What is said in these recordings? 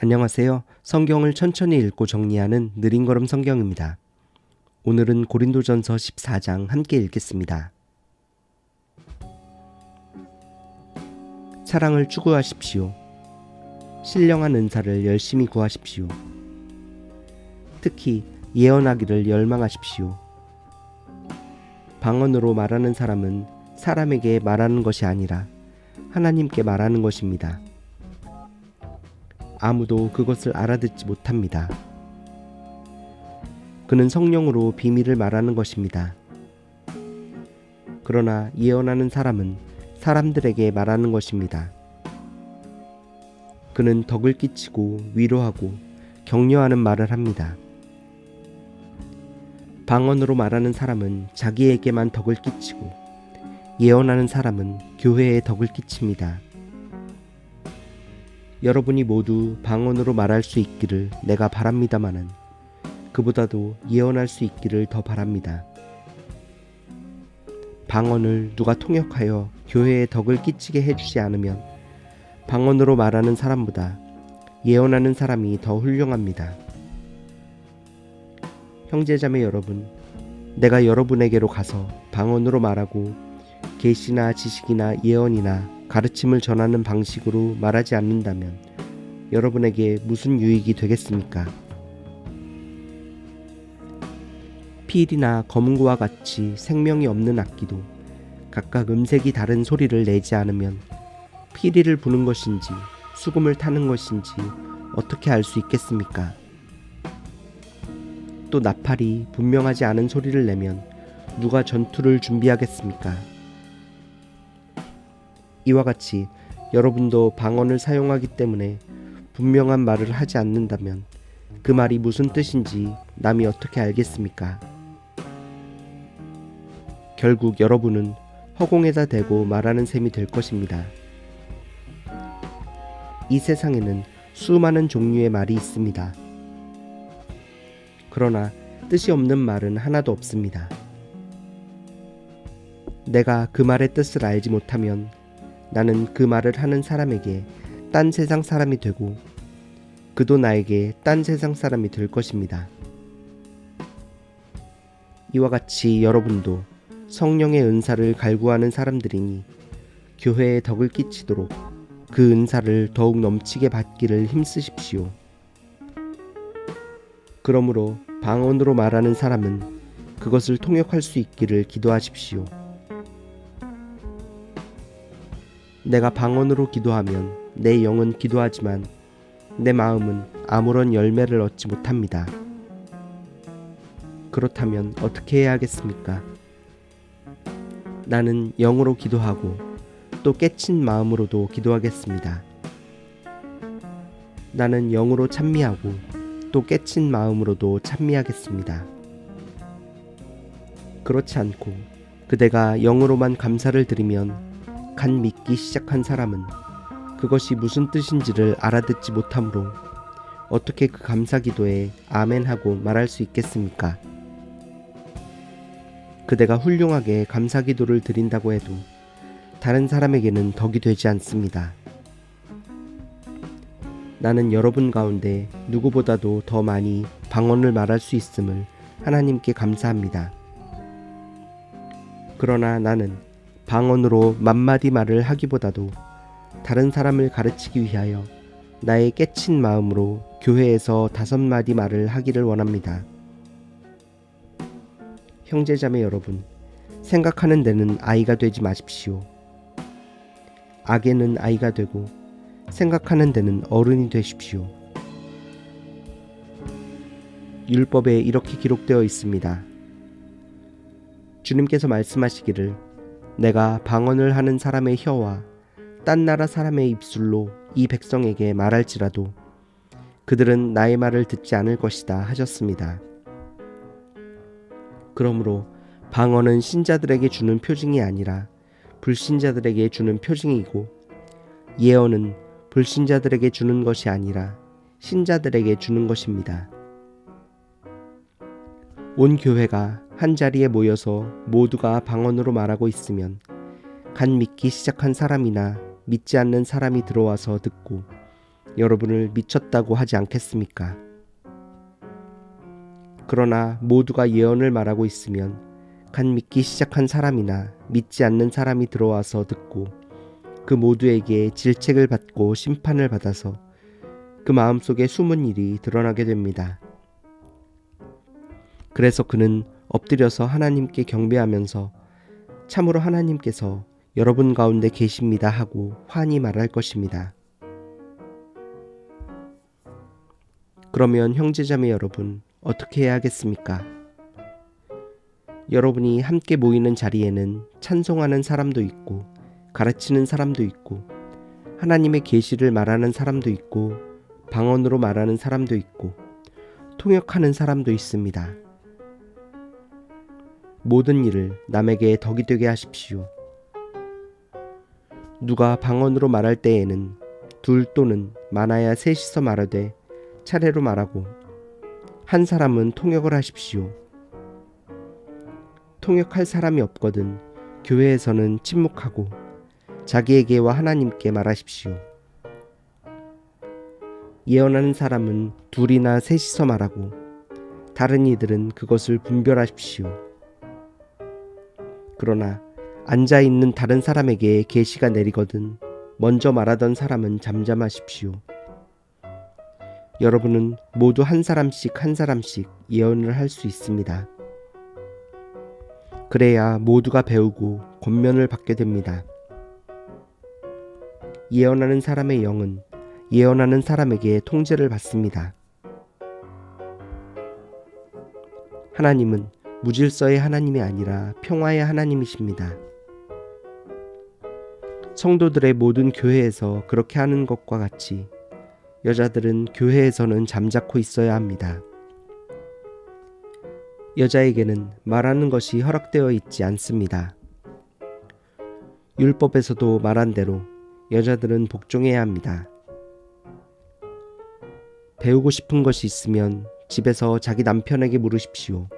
안녕하세요. 성경을 천천히 읽고 정리하는 느린 걸음 성경입니다. 오늘은 고린도전서 14장 함께 읽겠습니다. 사랑을 추구하십시오. 신령한 은사를 열심히 구하십시오. 특히 예언하기를 열망하십시오. 방언으로 말하는 사람은 사람에게 말하는 것이 아니라 하나님께 말하는 것입니다. 아무도 그것을 알아듣지 못합니다. 그는 성령으로 비밀을 말하는 것입니다. 그러나 예언하는 사람은 사람들에게 말하는 것입니다. 그는 덕을 끼치고 위로하고 격려하는 말을 합니다. 방언으로 말하는 사람은 자기에게만 덕을 끼치고 예언하는 사람은 교회에 덕을 끼칩니다. 여러분이 모두 방언으로 말할 수 있기를 내가 바랍니다마는 그보다도 예언할 수 있기를 더 바랍니다. 방언을 누가 통역하여 교회에 덕을 끼치게 해주지 않으면 방언으로 말하는 사람보다 예언하는 사람이 더 훌륭합니다. 형제자매 여러분, 내가 여러분에게로 가서 방언으로 말하고 계시나 지식이나 예언이나 가르침을 전하는 방식으로 말하지 않는다면 여러분에게 무슨 유익이 되겠습니까? 필이나 검은고와 같이 생명이 없는 악기도 각각 음색이 다른 소리를 내지 않으면 피리를 부는 것인지 수금을 타는 것인지 어떻게 알 수 있겠습니까? 또 나팔이 분명하지 않은 소리를 내면 누가 전투를 준비하겠습니까? 이와 같이 여러분도 방언을 사용하기 때문에 분명한 말을 하지 않는다면 그 말이 무슨 뜻인지 남이 어떻게 알겠습니까? 결국 여러분은 허공에다 대고 말하는 셈이 될 것입니다. 이 세상에는 수많은 종류의 말이 있습니다. 그러나 뜻이 없는 말은 하나도 없습니다. 내가 그 말의 뜻을 알지 못하면 나는 그 말을 하는 사람에게 딴 세상 사람이 되고 그도 나에게 딴 세상 사람이 될 것입니다. 이와 같이 여러분도 성령의 은사를 갈구하는 사람들이니 교회에 덕을 끼치도록 그 은사를 더욱 넘치게 받기를 힘쓰십시오. 그러므로 방언으로 말하는 사람은 그것을 통역할 수 있기를 기도하십시오. 내가 방언으로 기도하면 내 영은 기도하지만 내 마음은 아무런 열매를 얻지 못합니다. 그렇다면 어떻게 해야 하겠습니까? 나는 영으로 기도하고 또 깨친 마음으로도 기도하겠습니다. 나는 영으로 찬미하고 또 깨친 마음으로도 찬미하겠습니다. 그렇지 않고 그대가 영으로만 감사를 드리면 간 믿기 시작한 사람은 그것이 무슨 뜻인지를 알아듣지 못하므로 어떻게 그 감사 기도에 아멘 하고 말할 수 있겠습니까? 그대가 훌륭하게 감사 기도를 드린다고 해도 다른 사람에게는 덕이 되지 않습니다. 나는 여러분 가운데 누구보다도 더 많이 방언을 말할 수 있음을 하나님께 감사합니다. 그러나 나는 방언으로 만마디 말을 하기보다도 다른 사람을 가르치기 위하여 나의 깨친 마음으로 교회에서 다섯 마디 말을 하기를 원합니다. 형제자매 여러분, 생각하는 데는 아이가 되지 마십시오. 악에는 아이가 되고 생각하는 데는 어른이 되십시오. 율법에 이렇게 기록되어 있습니다. 주님께서 말씀하시기를 내가 방언을 하는 사람의 혀와 딴 나라 사람의 입술로 이 백성에게 말할지라도 그들은 나의 말을 듣지 않을 것이다 하셨습니다. 그러므로 방언은 신자들에게 주는 표징이 아니라 불신자들에게 주는 표징이고 예언은 불신자들에게 주는 것이 아니라 신자들에게 주는 것입니다. 온 교회가 한 자리에 모여서 모두가 방언으로 말하고 있으면 간 믿기 시작한 사람이나 믿지 않는 사람이 들어와서 듣고 여러분을 미쳤다고 하지 않겠습니까? 그러나 모두가 예언을 말하고 있으면 간 믿기 시작한 사람이나 믿지 않는 사람이 들어와서 듣고 그 모두에게 질책을 받고 심판을 받아서 그 마음속에 숨은 일이 드러나게 됩니다. 그래서 그는 엎드려서 하나님께 경배하면서 참으로 하나님께서 여러분 가운데 계십니다 하고 환히 말할 것입니다. 그러면 형제자매 여러분 어떻게 해야 하겠습니까? 여러분이 함께 모이는 자리에는 찬송하는 사람도 있고 가르치는 사람도 있고 하나님의 계시를 말하는 사람도 있고 방언으로 말하는 사람도 있고 통역하는 사람도 있습니다. 모든 일을 남에게 덕이 되게 하십시오. 누가 방언으로 말할 때에는 둘 또는 많아야 셋이서 말하되 차례로 말하고 한 사람은 통역을 하십시오. 통역할 사람이 없거든 교회에서는 침묵하고 자기에게와 하나님께 말하십시오. 예언하는 사람은 둘이나 셋이서 말하고 다른 이들은 그것을 분별하십시오. 그러나 앉아 있는 다른 사람에게 계시가 내리거든 먼저 말하던 사람은 잠잠하십시오. 여러분은 모두 한 사람씩 한 사람씩 예언을 할 수 있습니다. 그래야 모두가 배우고 권면을 받게 됩니다. 예언하는 사람의 영은 예언하는 사람에게 통제를 받습니다. 하나님은 무질서의 하나님이 아니라 평화의 하나님이십니다. 성도들의 모든 교회에서 그렇게 하는 것과 같이 여자들은 교회에서는 잠자코 있어야 합니다. 여자에게는 말하는 것이 허락되어 있지 않습니다. 율법에서도 말한 대로 여자들은 복종해야 합니다. 배우고 싶은 것이 있으면 집에서 자기 남편에게 물으십시오.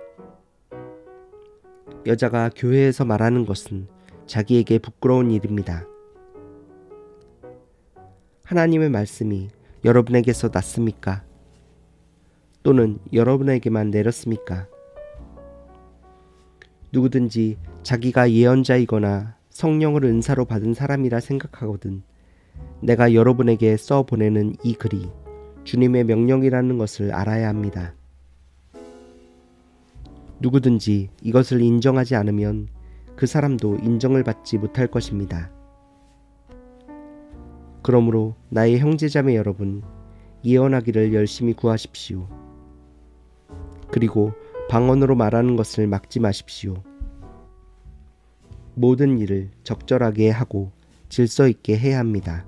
여자가 교회에서 말하는 것은 자기에게 부끄러운 일입니다. 하나님의 말씀이 여러분에게서 났습니까? 또는 여러분에게만 내렸습니까? 누구든지 자기가 예언자이거나 성령을 은사로 받은 사람이라 생각하거든 내가 여러분에게 써 보내는 이 글이 주님의 명령이라는 것을 알아야 합니다. 누구든지 이것을 인정하지 않으면 그 사람도 인정을 받지 못할 것입니다. 그러므로 나의 형제자매 여러분, 예언하기를 열심히 구하십시오. 그리고 방언으로 말하는 것을 막지 마십시오. 모든 일을 적절하게 하고 질서 있게 해야 합니다.